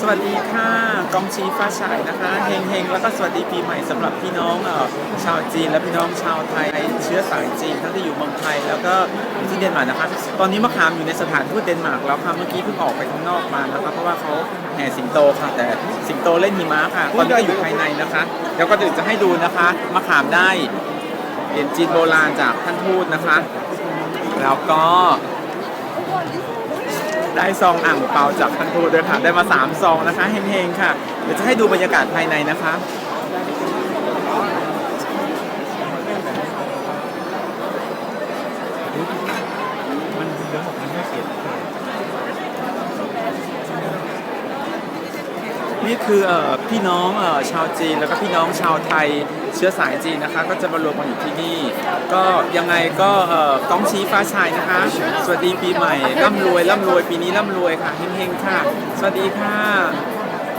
สวัสดีค่ะกองชีฟ้าฉายนะคะเฮงเฮงแล้วก็สวัสดีปีใหม่สำหรับพี่น้องชาวจีนและพี่น้องชาวไทยเชื้อสายจีนทั้งที่อยู่เมืองไทยแล้วก็ที่เดนมาร์กนะคะ ตอนนี้มะขามอยู่ในสถานทูตเดนมาร์กแล้วค่ะเมื่อกี้เพิ่งออกไปข้างนอกมานะคะเพราะว่าเขาแห่สิงโตค่ะ แต่สิงโตเล่นหิมะค่ะตอนนี้อยู่ภายในนะคะเดี๋ยวก็เดี๋ยวจะให้ดูนะคะมะขามได้เหรียญจีนโบราณจากท่านทูตนะคะ แล้วก็ ได้ซองอ่างเปาจากท่านทูตด้วยค่ะ ได้มา 3 ซองนะคะเฮงๆค่ะ เดี๋ยวจะให้ดูบรรยากาศภายในนะคะ มันเรื่องของมันไม่เสีย นี่คือพี่น้องชาวจีน แล้วก็พี่น้องชาวไทยเชื้อสายจีนนะคะ ก็จะมารวมกันอยู่ที่นี่ ก็ยังไงก็เอ่อกองชี้ฟ้าชายนะคะ สวัสดีปีใหม่ร่ำรวยร่ำรวยปีนี้ร่ำรวยค่ะเฮงๆค่ะ สวัสดีค่ะ